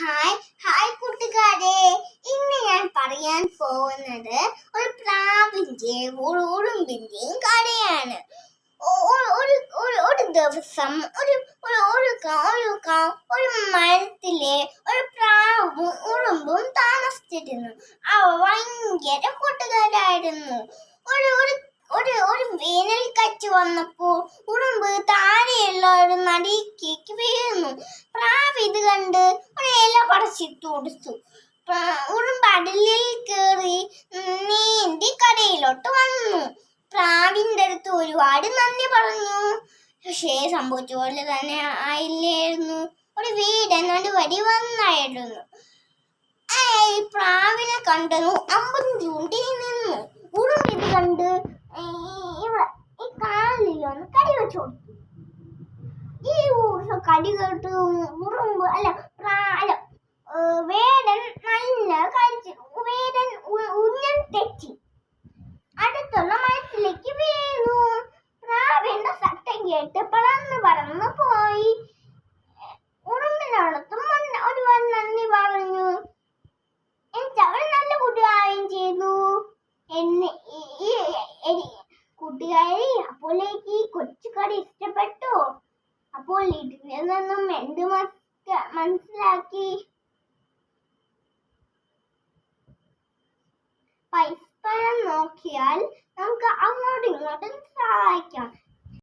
Hi hi കൂട്ടുകാരെ. ഇന്ന് ഞാൻ പറയാൻ പോകുന്നത് ഒരു പ്രാവിന്റെ ഒരു ഉറുമ്പിന്റെയും കഥയാണ്. ഒരു ഒരു ദിവസം ഒരു ഒരു ഒരു ഒരു ഒരു മരത്തിലെ ഒരു പ്രാവും ഉറുമ്പും താമസിച്ചിരുന്നു. അവ ഭയങ്കര കൂട്ടുകാരായിരുന്നു. ഒരു ഒരു ഒരു ഒരു വേനൽ കച്ച് വന്നപ്പോൾ ഉടുമ്പ് താഴെയുള്ള ഒരു നടിക്കേക്ക് വീഴുന്നു. പ്രാവ് ഇത് കണ്ട് ഒരു ഇല പടച്ചിട്ട് കൊടുത്തു. ഉടുമ്പ് അടലിൽ കയറി നീന്തി കരയിലോട്ട് വന്നു. പ്രാവിന്റെ അടുത്ത് ഒരുപാട് നന്ദി പറഞ്ഞു. പക്ഷേ സംഭവിച്ച പോലെ തന്നെ ആയില്ലായിരുന്നു. ഒരു വീട് നടുവടി വന്നായിരുന്നു. പ്രാവിനെ കണ്ടു അമ്പത് ചൂണ്ടി നിന്നു. ഉറുമ്പ് ഇത് കണ്ട് ഈ ഇവിടെ ഈ കാലിലൊന്ന് കടി വെച്ചു കൊടുത്തു ഈ ഊ- കടി കേട്ട് ഉറുമ്പ് അല്ല അല്ല വേടൻ നല്ല കഴിച്ചു വേടൻ ഉന്നം തെറ്റി. അടുത്തുള്ള മരത്തിലേക്ക് വീണു. പ്രാവിന്റെ സട്ടം കേട്ട് പറന്ന് പറന്ന് പോയി. ഉറുമ്പിനടുത്തും ഒരുപാട് നന്ദി പറഞ്ഞു എനിക്ക് അവൾ നല്ല കൂട്ടുകാരും ചെയ്തു. എന്നെ ഈ- കൂട്ടുകാരി അപ്പോഴേക്ക് ഇതിൽ നിന്നും എന്ത് മനസ്സിലാക്കി? പരസ്പരം നോക്കിയാൽ നമുക്ക് അങ്ങോട്ടും ഇങ്ങോട്ടും സഹായിക്കാം.